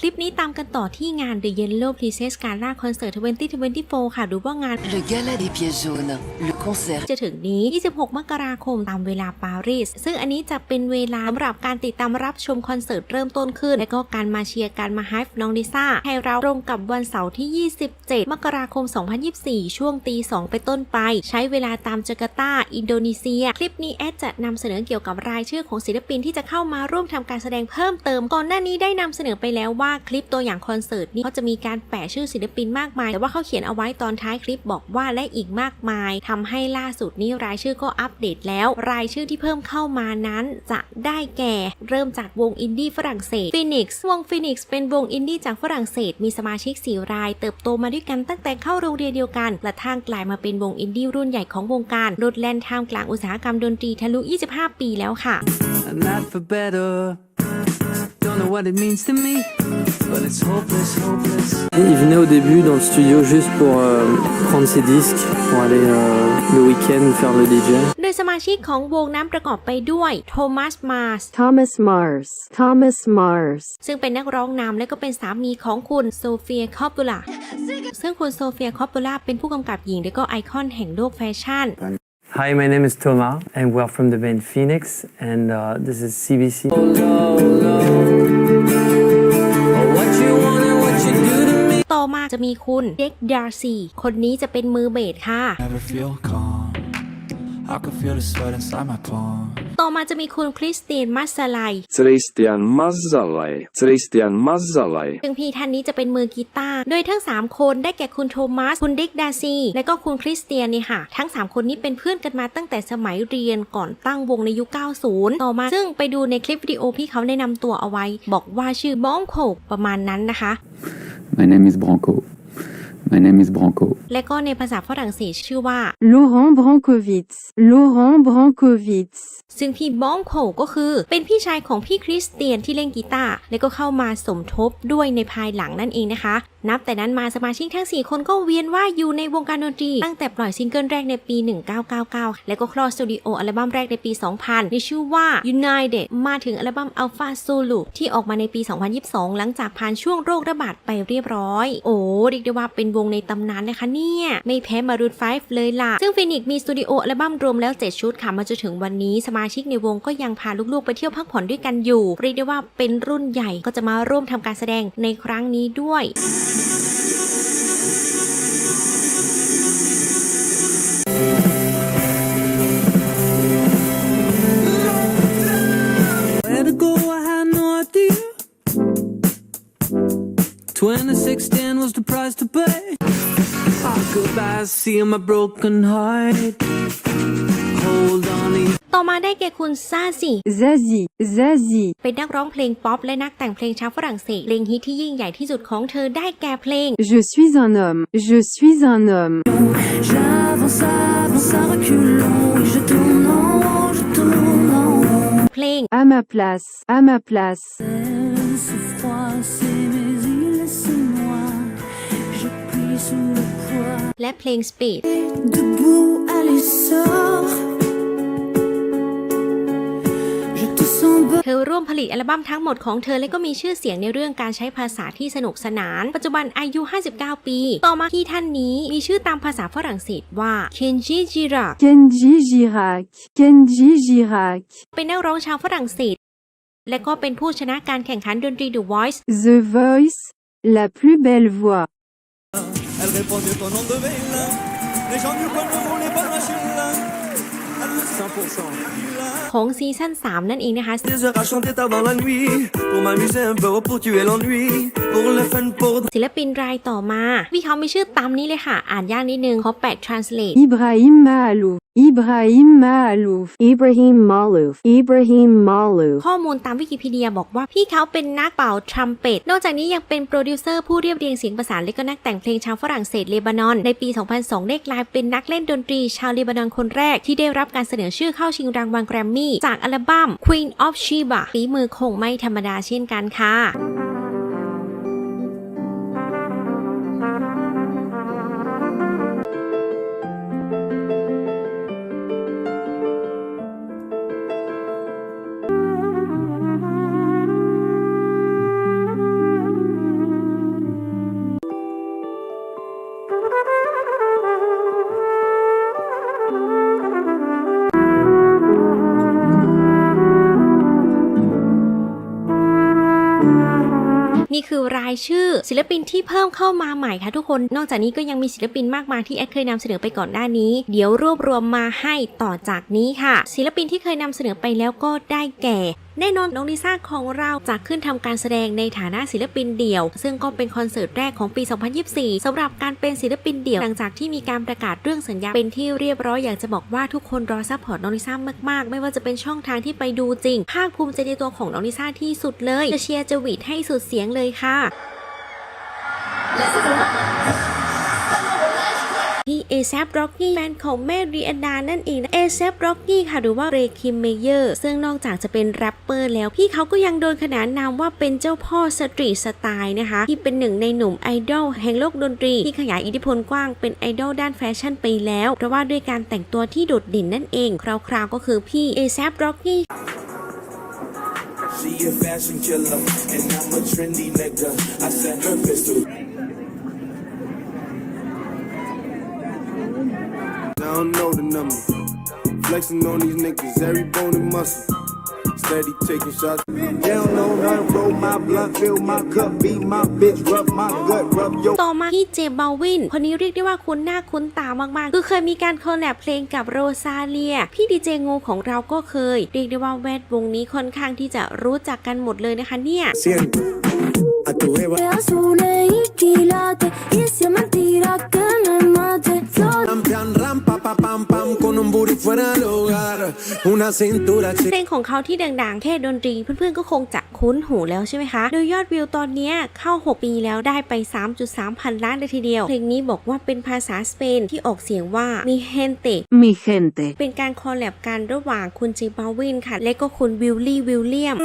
คลิปนี้ตามกันต่อที่งาน The Yellow Princess Gala Concert 2024 ค่ะหรือว่างาน Le gala des pièces jaunes, le concert จะถึงนี้ 26 มกราคมตามเวลาปารีส ซึ่งอันนี้จะเป็นเวลาสำหรับการติดตามรับชมคอนเสิร์ตเริ่มต้นขึ้น และก็การมาเชียร์การมาไฮฟ์น้องลิซ่า ให้เราตรงกับวันเสาร์ที่ 27 มกราคม 2024 ช่วงตี 2 ไปนต้นไป ใช้เวลาตามจาการ์ตา อินโดนีเซีย คลิปนี้แอดจะนำเสนอเกี่ยวกับรายชื่อของศิลปินที่จะเข้ามาร่วมทำการแสดงเพิ่มเติม ก่อนหน้านี้ได้นำเสนอไปแล้วว่าาคลิปตัวอย่างคอนเสิร์ตนี้เขาจะมีการแปะชื่อศิลปินมากมาย แต่ว่าเขาเขียนเอาไว้ตอนท้ายคลิปบอกว่าและอีกมากมายทำให้ล่าสุดนี้รายชื่อก็อัปเดตแล้ว รายชื่อที่เพิ่มเข้ามานั้นจะได้แก่ เริ่มจากวงอินดี้ฝรั่งเศส Phoenix วง Phoenix เป็นวงอินดี้จากฝรั่งเศส มีสมาชิก4ราย เติบโตมาด้วยกันตั้งแต่เข้าโรงเรียนเดียวกันกระทั่งกลายมาเป็นวงอินดี้รุ่นใหญ่ของวงการโดดแล่นท่ามกลางอุตสาหกรรมดนตรีทะลุ 25 ปีแล้วค่ะ and not for better. Don't know what it means to me, but it's hopeless, hopeless. Il venait au début dans le studio juste pour euh, prendre ses disques, pour aller euh, le week-end faire le DJ. โดยสมาชิกของวงนั้นประกอบไปด้วยโทมัสมาร์ส Thomas Mars. Thomas Mars. ซึ่งเป็นนักร้องนำและก็เป็นสามีของคุณโซเฟียคอปปูล่าซึ่งคุณโซเฟียคอปปูล่าเป็นผู้กำกับหญิงและก็ไอคอนแห่งโลกแฟชั่น Hi, my name is Thomas, and we're from the band Phoenix, and uh, this is CBC. What you want and what you do to me. ต่อมาจะมีคุณเด็กดาร์ซีคนนี้จะเป็นมือเบสค่ะ Never feel calm. I can feel the sweat inside my palm. ต่อมาจะมีคุณคริสตินมัสซาไล Christian Mazzalai. Christian Mazzalai. ซึ่งพี่ท่านนี้จะเป็นมือกีตาร์ โดยทั้ง 3 คนได้แก่คุณโทมัส คุณเด็กดาร์ซี และก็คุณคริสเตียนเนี่ยค่ะ ทั้ง 3 คนนี้เป็นเพื่อนกันมาตั้งแต่สมัยเรียนก่อนตั้งวงในยุค 90 ต่อมา ซึ่งไปดูในคลิปวิดีโอพี่เขาแนะนำตัวเอาไว้ บอกว่าชื่อบองโคประมาณนั้นนะคะ My name is Branco. My name is Branco. และก็ในภาษาฝรั่งเศสชื่อว่า Laurent Brankowitz. Laurent Brankowitz. ซึ่งพี่บ้องโขก็คือ เป็นพี่ชายของพี่คริสเตียนที่เล่นกีตาร์และก็เข้ามาสมทบด้วยในภายหลังนั่นเองนะคะ นับแต่นั้นมาสมาชิกทั้ง 4 คนก็เวียนว่ายอยู่ในวงการดนตรี ตั้งแต่ปล่อยซิงเกิลแรกในปี 1999 แล้วก็คลอดสตูดิโออัลบั้มแรกในปี 2000 ในชื่อว่า United มาถึงอัลบั้ม Alpha Solo ที่ออกมาในปี 2022 หลังจากผ่านช่วงโรคระบาดไปเรียบร้อย โอ้เรียกได้ว่าเป็นวงในตำนานนะคะเนี่ย ไม่แพ้มารูดไฟเลยล่ะ ซึ่งฟินิกมีสตูดิโออัลบั้มรวมแล้ว 7 ชุดค่ะมาจนถึงวันนี้สมาชิกในวงก็ยังพาลูกๆ ไปเที่ยวพักผ่อนด้วยกันอยู่ เรียกได้ว่าเป็นรุ่นใหญ่ก็จะมาร่วมทำการแสดงในครั้งนี้ด้วย 2016 was the price to pay. Our goodbyes, seeing my broken heart. Hold on, in ต่อมาได้แก่คุณซาซิ Zazie. Zazie. เป็นนักร้องเพลงป๊อปและนักแต่งเพลงชาวฝรั่งเศสเพลงฮิตที่ยิ่งใหญ่ที่สุดของเธอได้แก่เพลง Je suis un homme. Je suis un homme. J'avance, avance à reculons, oui je tourne en rond, je tourne en rond. เพลง À ma place. À ma place. Ce froid, c'est และเพลง Speed Debout, allez, sors. Je te sens bas. เธอร่วมผลิตอัลบั้มทั้งหมดของเธอและก็มีชื่อเสียงในเรื่องการใช้ภาษาที่สนุกสนาน ปัจจุบันอายุ 59 ปี ต่อมาที่ท่านนี้มีชื่อตามภาษาฝรั่งเศสว่าเคนจิจิระ Kenji Girac. Kenji Girac. เป็นนักร้องชาวฝรั่งเศส และก็เป็นผู้ชนะการแข่งขันดนตรี The Voice The Voice. La plus belle voix. Elle répandait ton nom de veille. Les gens du coin ne voulaient pas lâcher là. ของซีซั่น 3 นั่นเองนะคะ Des heures à chanter tard dans la nuit. Pour m'amuser un peu, pour tuer l'ennui. Pour le fun, pour ศิลปินรายต่อมา วิเขามีชื่อตามนี้เลยค่ะ อ่านยากนิดนึงขอแปะ translate Ibrahim Mahalouf. Ibrahim Malouf Ibrahim Malouf. Ibrahim Malouf. ข้อมูลตามวิกิพีเดียบอกว่าพี่เขาเป็นนักเป่าทรัมเป็ต นอกจากนี้ยังเป็นโปรดิวเซอร์ผู้เรียบเรียงเสียงประสานและก็นักแต่งเพลงชาวฝรั่งเศสเลบานอน ในปี 2002 ได้กลายเป็นนักเล่นดนตรีชาวเลบานอนคนแรก ที่ได้รับการเสนอชื่อเข้าชิงรางวัลแกรมมี่ จากอัลบั้ม Queen of Sheba ฝีมือคงไม่ธรรมดาเช่นกันค่ะ ชื่อ ศิลปินที่เพิ่มเข้ามาใหม่ค่ะทุกคน นอกจากนี้ก็ยังมีศิลปินมากมายที่แอดเคยนำเสนอไปก่อนหน้านี้ เดี๋ยวรวบรวมมาให้ต่อจากนี้ค่ะ ศิลปินที่เคยนำเสนอไปแล้วก็ได้แก่ แน่นอนน้องลิซ่าของเราจะขึ้นทำการแสดงในฐานะศิลปินเดี่ยว ซึ่งก็เป็นคอนเสิร์ตแรกของปี 2024สำหรับการเป็นศิลปินเดี่ยว หลังจากที่มีการประกาศเรื่องสัญญาเป็นที่เรียบร้อยอยากจะบอกว่าทุกคนรอซัพพอร์ตน้องลิซ่ามากๆ ไม่ว่าจะเป็นช่องทางที่ไปดูจริง ภาคภูมิใจในตัวของน้องลิซ่าที่สุดเลยจะเชียร์จะหวีดให้สุดเสียงเลยค่ะ ที่ ASAP Rocky แฟนของแม่รีแอนดานั่นเองนะ ASAP Rocky ค่ะหรือว่าเรคิมเมเยอร์ซึ่งนอกจากจะเป็นแรปเปอร์แล้ว พี่เขาก็ยังโดนขนานนามว่าเป็นเจ้าพ่อสตรีทสไตล์นะคะ ที่เป็นหนึ่งในหนุ่มไอดอลแห่งโลกดนตรี ที่ขยายอิทธิพลกว้างเป็นไอดอลด้านแฟชั่นไปแล้ว เพราะว่าด้วยการแต่งตัวที่โดดเด่นนั่นเอง คราวๆก็คือพี่ ASAP Rocky She a fashion killer, and I'm a trendy nigga. I sent her pistol. Don't know the number. Flexing on these niggas, every bone and muscle. Steady taking shots. They don't know nothing. Roll my blunt, fill my cup, beat my bitch, rub my gut, rub your ต่อมาที่เจบาวิน คนนี้เรียกได้ว่าคุ้นหน้าคุ้นตามากๆ คือเคยมีการคอลแลบเพลงกับโรซาเลีย พี่ดีเจงูของเราก็เคย เรียกได้ว่าแวดวงนี้ค่อนข้างที่จะรู้จักกันหมดเลยนะคะเนี่ย siento. A tu jeva. Azul y quilate y si es mentira que me mate. Flor Ram, pam, ram, pa, pa, pam, pam, con un booty fuera del hogar. Una cintura เพลงของเขาที่ดังๆ แค่ดนตรีเพื่อนๆ ก็คงจะคุ้นหูแล้วใช่ไหมคะ โดยยอดวิวตอนเนี้ยเข้า 6 ปีแล้วได้ไป 3.3 พันล้านเลยทีเดียว เพลงนี้บอกว่าเป็นภาษาสเปนที่ออกเสียงว่ามีเฮนเต Mi gente. เป็นการคอลแลบกันระหว่างคุณเจบาวินค่ะ และก็คุณวิลลี่วิลเลียม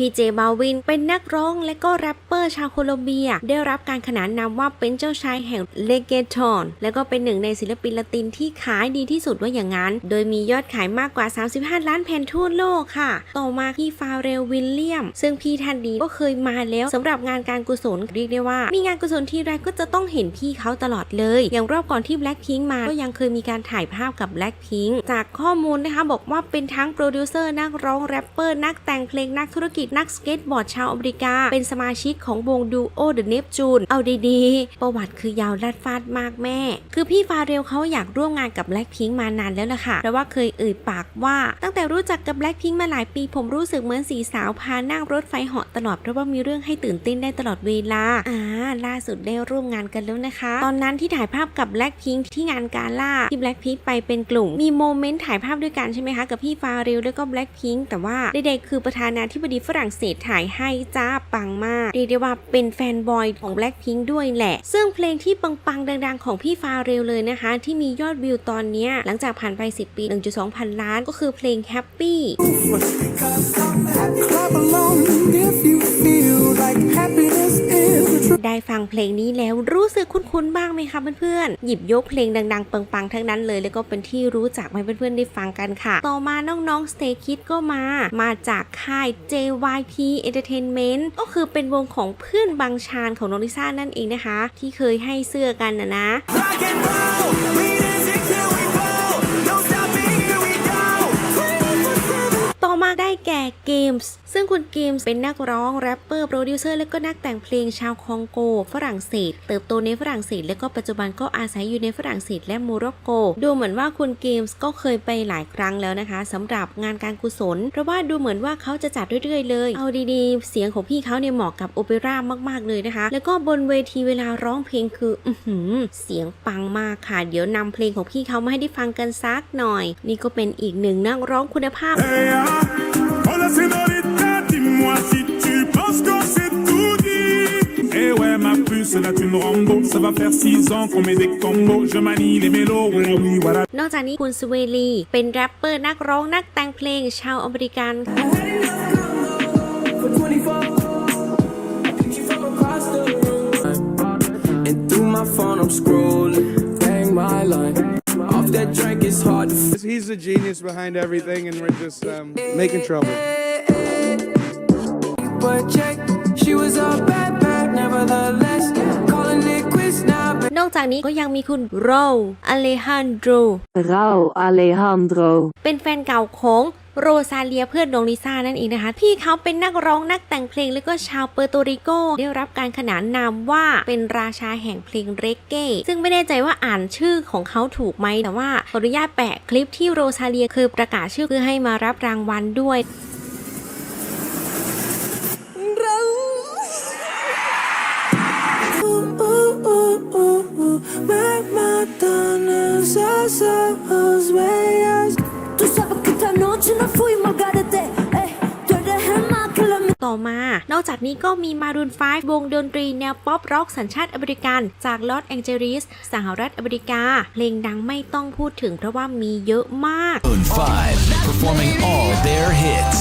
พีเจบาวินเป็นนักร้องและก็แรปเปอร์ชาวโคลอมเบีย ได้รับการขนานนามว่าเป็นเจ้าชายแห่งเลเกทอนและก็เป็นหนึ่งในศิลปินละตินที่ขายดีที่สุดว่าอย่างนั้น โดยมียอดขายมากกว่า 35 ล้านแผ่นทั่วโลกค่ะ ต่อมาพี่ฟาเรลวิลเลียม ซึ่งพี่ท่านดีก็เคยมาแล้วสำหรับงานการกุศลเรียกได้ว่า มีงานกุศลที่ไรก็จะต้องเห็นพี่เขาตลอดเลย อย่างรอบก่อนที่ Blackpink มาก็ยังเคยมีการถ่ายภาพกับ Blackpink จากข้อมูลนะคะบอกว่าเป็นทั้งโปรรดิวเซอร์นักร้องแรปเปอร์นักแต่งเพลงนักธุรกิจนักสเก็ตบอร์ดชาวอเมริกา เป็นสมาชิกของวงดูโอเดอะเนปจูนเอาดีๆ ประวัติคือยาวลัดฟาดมากแม่ คือพี่ฟาเรลเขาอยากร่วมงานกับ Blackpink มานานแล้วล่ะค่ะเพราะว่าเคยเอ่ยปากว่า ตั้งแต่รู้จักกับ Blackpink มาหลายปีผมรู้สึกเหมือนสีสาวพานั่งรถไฟเหาะตลอดเพราะว่ามีเรื่องให้ตื่นเต้นได้ตลอดเวลาอ่าล่าสุดได้ร่วมงานกันแล้วนะคะ ตอนนั้นที่ถ่ายภาพกับ Blackpink ที่งานกาล่าที่ Blackpink ไปเป็นกลุ่มมีโมเมนต์ถ่ายภาพด้วยกันใช่ไหมคะกับพี่ฟาเรลแล้วก็ Blackpink แต่ว่าใดๆคือประธานาธิบดีฝรั่งเศสถ่ายให้จ้าปังมากเรียกได้ว่าเป็นแฟนบอยของ Blackpink ด้วยแหละ ซึ่งเพลงที่ปังๆดังๆ ของพี่ฟาเรลเลยนะคะ ที่มียอดวิวตอนเนี้ยหลังจากผ่านไป 10 ปี 1.2 พันล้านก็คือเพลง Happy clap along if you feel like happiness is the truth. ได้ฟังเพลงนี้แล้วรู้สึกคุ้นๆบ้างไหมคะเพื่อนๆ หยิบยกเพลงดังๆ ปังๆ ทั้งนั้นเลย แล้วก็เป็นที่รู้จักให้เพื่อนๆ ได้ฟังกันค่ะ ต่อมาน้องๆ Stay Kids ก็มา มาจากค่าย JYP Entertainment ก็คือเป็นวงของเพื่อนบางชานของน้องลิซ่านั่นเองนะคะ ที่เคยให้เสื้อกันนะนะ Rock and roll, we dancing till we fall. Don't stop it, here we go. ต่อมาได้แก่เกมส์ซึ่งคุณเกมส์เป็นนักร้อง แรปเปอร์ โปรดิวเซอร์ และก็นักแต่งเพลงชาวคองโก ฝรั่งเศส เติบโตในฝรั่งเศส และก็ปัจจุบันก็อาศัยอยู่ในฝรั่งเศสและโมร็อกโก ดูเหมือนว่าคุณเกมส์ก็เคยไปหลายครั้งแล้วนะคะสำหรับงานการกุศล เพราะว่าดูเหมือนว่าเขาจะจัดเรื่อยๆ เลย เอาดีๆ เสียงของพี่เขาเนี่ยเหมาะกับโอเปร่ามากๆเลยนะคะ แล้วก็บนเวทีเวลาร้องเพลงคืออือหือเสียงปังมากค่ะ เดี๋ยวนำเพลงของพี่เขามาให้ได้ฟังกันสักหน่อย นี่ก็เป็นอีกหนึ่งนักร้องคุณภาพ Hola señorita, dis-moi si tu penses qu'on s'est tout dit. Eh ouais, ma puce, là tu me Rambo. Ça va faire 6 ans qu'on met des combos. Je manie les mélos, ouais, oui, voilà. นอกจากนี้คุณสเวลี เป็นแรปเปอร์นักร้องนักแต่งเพลงชาวอเมริกัน And through my phone, I'm scrolling. Bang my line. Off that drink, it's hard to f- He's the genius behind everything, and we're just um, making trouble. But check, she was a bad, bad, nevertheless. Calling it quits now, baby. นอกจากนี้ก็ยังมีคุณโรอเลฮันโดร Rao Alejandro. เป็นแฟนเก่าของ โรซาเลียเพื่อนน้องลิซ่านั่นเองนะคะ พี่เขาเป็นนักร้องนักแต่งเพลงแล้วก็ชาวเปอร์โตริโก ได้รับการขนานนามว่าเป็นราชาแห่งเพลงเรกเก้ซึ่งไม่แน่ใจว่าอ่านชื่อของเขาถูกไหมแต่ว่าขออนุญาตแปะคลิปที่โรซาเลียคือประกาศชื่อเพื่อให้มารับรางวัลด้วย Tú นอกจากนี้ก็มีมารูน5วงดนตรีแนวป๊อปร็อกสัญชาติอเมริกัน จากลอสแองเจลิสสหรัฐอเมริกา เพลงดังไม่ต้องพูดถึงเพราะว่ามีเยอะมาก Maroon 5, performing all their hits.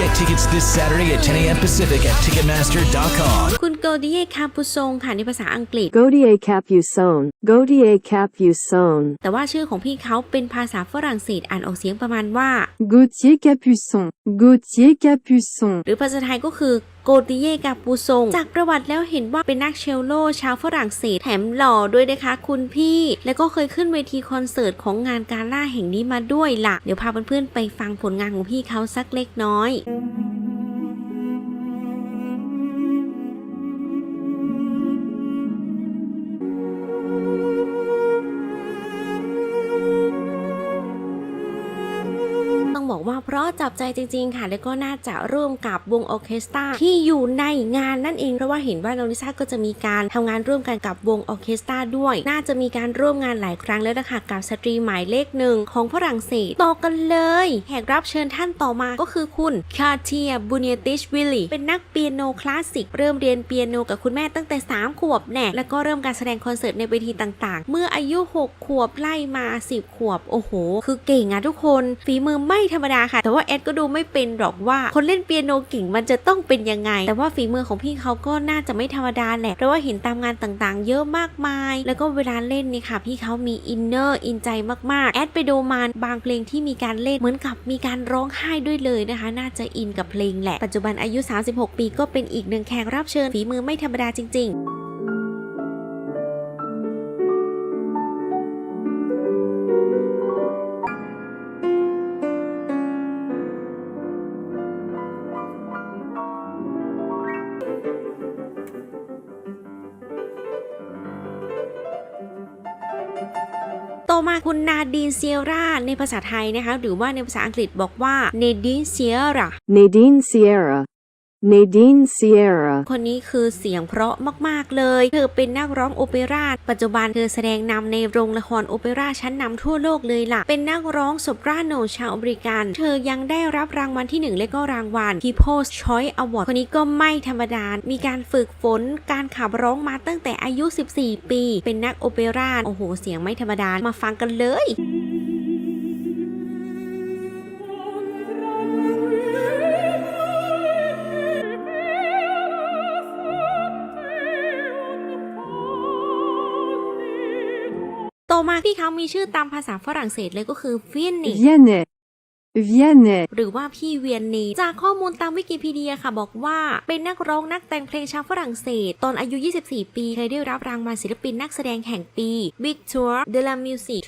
Get tickets this Saturday at 10 a.m. Pacific at Ticketmaster.com. คุณโกดิเอคาปูซงค่ะในภาษาอังกฤษ Godier Capuçon. Godier Capuçon. แต่ว่าชื่อของพี่เขาเป็นภาษาฝรั่งเศสอ่านออกเสียงประมาณว่า Gautier Capuçon. Gautier Capuçon. หรือภาษาไทยก็คือ โกดิเยกาปูซงจากประวัติแล้วเห็นว่าเป็นนักเชลโลชาวฝรั่งเศสแถมหล่อด้วยนะคะคุณพี่ แล้วก็เคยขึ้นเวทีคอนเสิร์ตของงานกาล่าแห่งนี้มาด้วยล่ะ เดี๋ยวพาเพื่อนๆไปฟังผลงานของพี่เขาสักเล็กน้อย ว่าเพราะจับใจจริง ๆ ค่ะ แล้วก็น่าจะร่วมกับวงออเคสตราที่อยู่ในงานนั่นเองเพราะว่าเห็นว่าน้องลิซ่าก็จะมีการทำงานร่วมกันกับวงออเคสตราด้วย น่าจะมีการร่วมงานหลายครั้งแล้วนะคะกับสตรีหมายเลขหนึ่งของฝรั่งเศสต่อกันเลยแขกรับเชิญท่านต่อมาก็คือคุณคาเทียบูเนติชวิลลี่เป็นนักเปียโนคลาสสิก เริ่มเรียนเปียโนกับคุณแม่ตั้งแต่ 3 ขวบแน่แล้วก็เริ่มการแสดงคอนเสิร์ตในเวทีต่างๆ เมื่ออายุ 6 ขวบไล่มา 10 ขวบโอ้โห คือเก่งอะทุกคน ฝีมือไม่ธรรมดาค่ะ แต่ว่าแอดก็ดูไม่เป็นหรอกว่า คนเล่นเปียโนเก่งมันจะต้องเป็นยังไง แต่ว่าฝีมือของพี่เขาก็น่าจะไม่ธรรมดาแหละ เพราะว่าเห็นตามงานต่างๆ เยอะมากมาย แล้วก็เวลาเล่นนี่ค่ะ พี่เขามีอินเนอร์อินใจมากๆ แอดไปดูมาบางเพลงที่มีการเล่นเหมือนกับมีการร้องไห้ด้วยเลยนะคะ น่าจะอินกับเพลงแหละ ปัจจุบันอายุ 36 ปีก็เป็นอีกหนึ่งแขกรับเชิญฝีมือไม่ธรรมดาจริง ๆ ต่าคุณนาดีนเซียร่าในภาษาไทยนะคะ หรือว่าในภาษาอังกฤษบอกว่าเนดีนเซียร่าเนดีนเซียร่า Nadine Sierra. คนนี้คือเสียงเพราะมาก ๆ เลย เธอเป็นนักร้องโอเปร่า ปัจจุบันเธอแสดงนำในโรงละครโอเปร่าชั้นนำทั่วโลกเลยล่ะ เป็นนักร้องโซปราโนชาวอเมริกัน เธอยังได้รับรางวัลที่ 1 และก็รางวัล People's Choice Award คนนี้ก็ไม่ธรรมดา มีการฝึกฝนการขับร้องมาตั้งแต่อายุ 14 ปี เป็นนักโอเปร่า โอ้โห เสียงไม่ธรรมดา มาฟังกันเลย ต่อมาพี่เขามีชื่อตามภาษาฝรั่งเศสเลยก็คือเวียนนี Vianney. Vianney. หรือว่าพี่เวียนนีจากข้อมูลตามวิกิพีเดียค่ะ บอกว่าเป็นนักร้องนักแต่งเพลงชาวฝรั่งเศส ตอนอายุ 24 ปีเคยได้รับรางวัลศิลปินนักแสดงแห่งปี Big Tour de la Music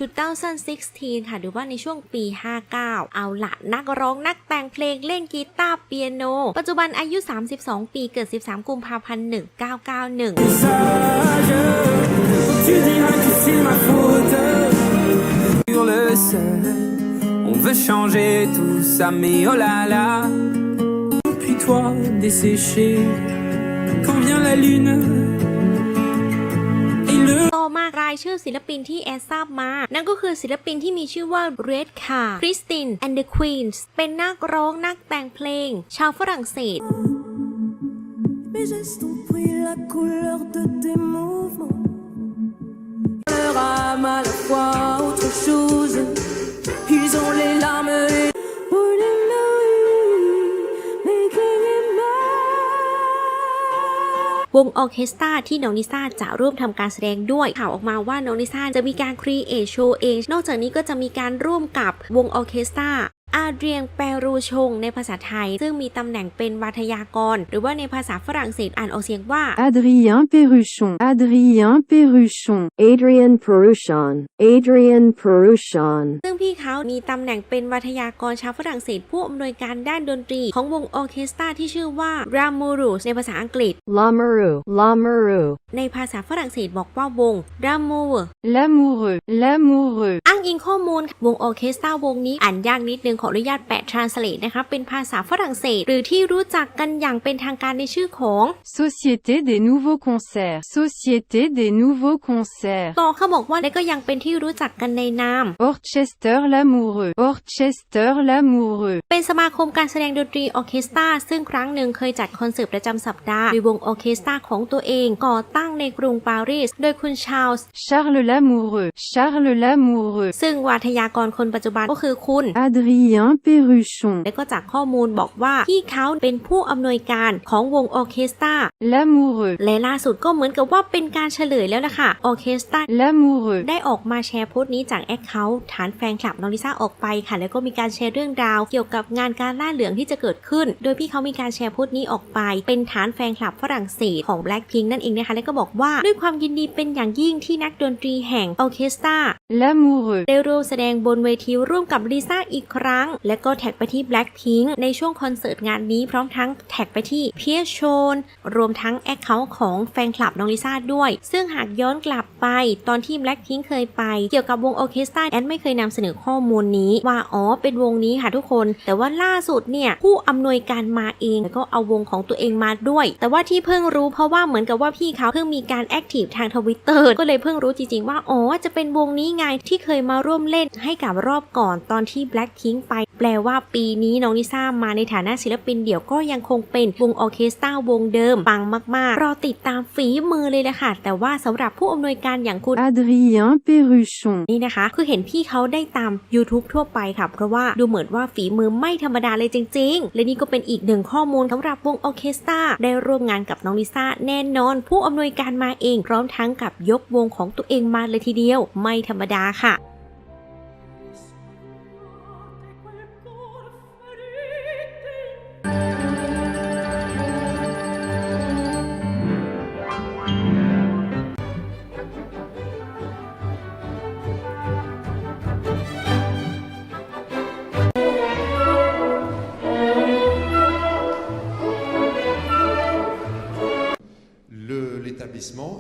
2016 ค่ะหรือว่าในช่วงปี 59 เอาละนักร้องนักแต่งเพลงเล่นกีตาร์เปียโน ปัจจุบันอายุ 32 ปีเกิด 13 กุมภาพันธ์ 1991 on veut changer tout ça, mais oh là là. Puis toi, desséché, quand vient la lune. Et le ต่อมารายชื่อศิลปินที่แอดทราบมา นั่นก็คือศิลปินที่มีชื่อว่า Red Car Christine and the Queens เป็นนักร้องนักแต่งเพลง ชาวฝรั่งเศส Mes gestes ont pris la couleur de tes mouvements. Leur âme à la fois autre chose. Sont les larmes et making วงออเคสตราที่น้องนิซ่าจะร่วมทำการแสดงด้วยข่าวออกมาว่าน้องนิซ่าจะมีการครีเอทโชว์เอง นอกจากนี้ก็จะมีการร่วมกับวงออเคสตรา อาเดรียงแปรูชงในภาษาไทย ซึ่งมีตำแหน่งเป็นวัทยากร หรือว่าในภาษาฝรั่งเศสอ่านออกเสียงว่า Adrien Perruchon. Adrien Perruchon. Adrian Perruchon. Adrian Perruchon. ซึ่งพี่เขามีตำแหน่งเป็นวัทยากรชาวฝรั่งเศสผู้อำนวยการด้านดนตรี ของวงออร์เคสตราที่ชื่อว่า Ramourous ในภาษาอังกฤษ L'amoureux. L'amoureux. ในภาษาฝรั่งเศสบอกว่าวง Ramour L'amoureux. L'amoureux. อ้างอิงข้อมูลวงออร์เคสตราวงนี้อ่านยากนิดนึงขออนุญาตแปะ translate นะคะเป็นภาษาฝรั่งเศส หรือที่รู้จักกันอย่างเป็นทางการในชื่อของ Société des nouveaux concerts. Société des nouveaux concerts. ต่อเขาบอกว่าและก็ยังเป็นที่รู้จักกันในนาม Orchester Lamoureux. Orchester Lamoureux. เป็นสมาคมการแสดงดนตรีออร์เคสตราซึ่งครั้งหนึ่งเคยจัดคอนเสิร์ตประจำสัปดาห์โดยวงออร์เคสตราของตัวเองก่อตั้งในกรุงปารีส โดยคุณชาร์ลส์ Charles Lamoureux. Charles Lamoureux. ซึ่งวาทยากรคนปัจจุบันก็คือคุณ Adrien Perruchon. และก็จากข้อมูลบอกว่าพี่เขาเป็นผู้อำนวยการของวงออร์เคสตรา L'amoureux. และล่าสุดก็เหมือนกับว่าเป็นการเฉลยแล้วล่ะค่ะออร์เคสตรา L'amoureux. ได้ออกมาแชร์โพสต์นี้จากแอคเคาท์ฐานแฟนคลับน้องลิซ่าออกไปค่ะ แล้วก็มีการแชร์เรื่องราว เกี่ยวกับงานการล่าเหลืองที่จะเกิดขึ้น โดยพี่เขามีการแชร์โพสต์นี้ออกไป เป็นฐานแฟนคลับฝรั่งเศสของ Blackpink นั่นเองนะคะ แล้วก็บอกว่าด้วยความยินดีเป็นอย่างยิ่งที่นักดนตรีแห่งออร์เคสตรา L'amoureux. ได้ร่วมแสดงบนเวทีร่วมกับลิซ่าอีกครั้งและก็แท็กไปที่ Blackpink ในช่วงคอนเสิร์ตงานนี้พร้อมทั้งแท็กไปที่เพียชนรวมทั้งแอคเคาท์ของแฟนคลับน้องลิซ่าด้วย ซึ่งหากย้อนกลับไปตอนที่ Blackpink เคยไป เกี่ยวกับวงออเคสตราแอนไม่เคยนำเสนอข้อมูลนี้ว่าอ๋อเป็นวงนี้ค่ะทุกคน แต่ว่าล่าสุดเนี่ยผู้อำนวยการมาเองแล้วก็เอาวงของตัวเองมาด้วย แต่ว่าที่เพิ่งรู้เพราะว่าเหมือนกับว่าพี่เขาเพิ่งมีการแอคทีฟทางทวิตเตอร์ก็เลยเพิ่งรู้จริงๆว่าอ๋อจะเป็นวงนี้ไงที่เคยมาร่วมเล่นให้กับรอบก่อนตอนที่ Blackpink ไป แปลว่าปีนี้น้องลิซ่ามาในฐานะศิลปินเดี่ยวก็ยังคงเป็นวงออเคสตราวงเดิมปังมากๆ รอติดตามฝีมือเลยแหละค่ะ แต่ว่าสำหรับผู้อำนวยการอย่างคุณ Adrien Perruchon. นี่นะคะ คือเห็นพี่เขาได้ตาม YouTube ทั่วไปค่ะ เพราะว่าดูเหมือนว่าฝีมือไม่ธรรมดาเลยจริง ๆ และนี่ก็เป็นอีกหนึ่งข้อมูลสำหรับวงออเคสตราได้ร่วมงานกับน้องลิซ่าแน่นอน ผู้อำนวยการมาเองพร้อมทั้งกับยกวงของตัวเองมาเลยทีเดียว ไม่ธรรมดาค่ะ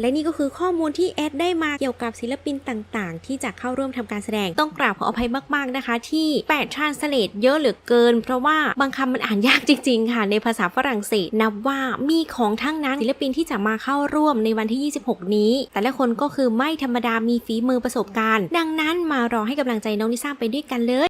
และนี่ก็คือข้อมูลที่แอดได้มาเกี่ยวกับศิลปินต่างๆ ที่จะเข้าร่วมทำการแสดงต้องกราบขออภัยมากๆนะคะ ที่แปดทรานสเลตเยอะเหลือเกิน เพราะว่าบางคำมันอ่านยากจริง ๆ ค่ะ ในภาษาฝรั่งเศสนับว่ามีของทั้งนั้นศิลปินที่จะมาเข้าร่วมในวันที่ 26 นี้ แต่ละคนก็คือไม่ธรรมดามีฝีมือประสบการณ์ ดังนั้นมารอให้กำลังใจน้องลิซ่าไปด้วยกันเลย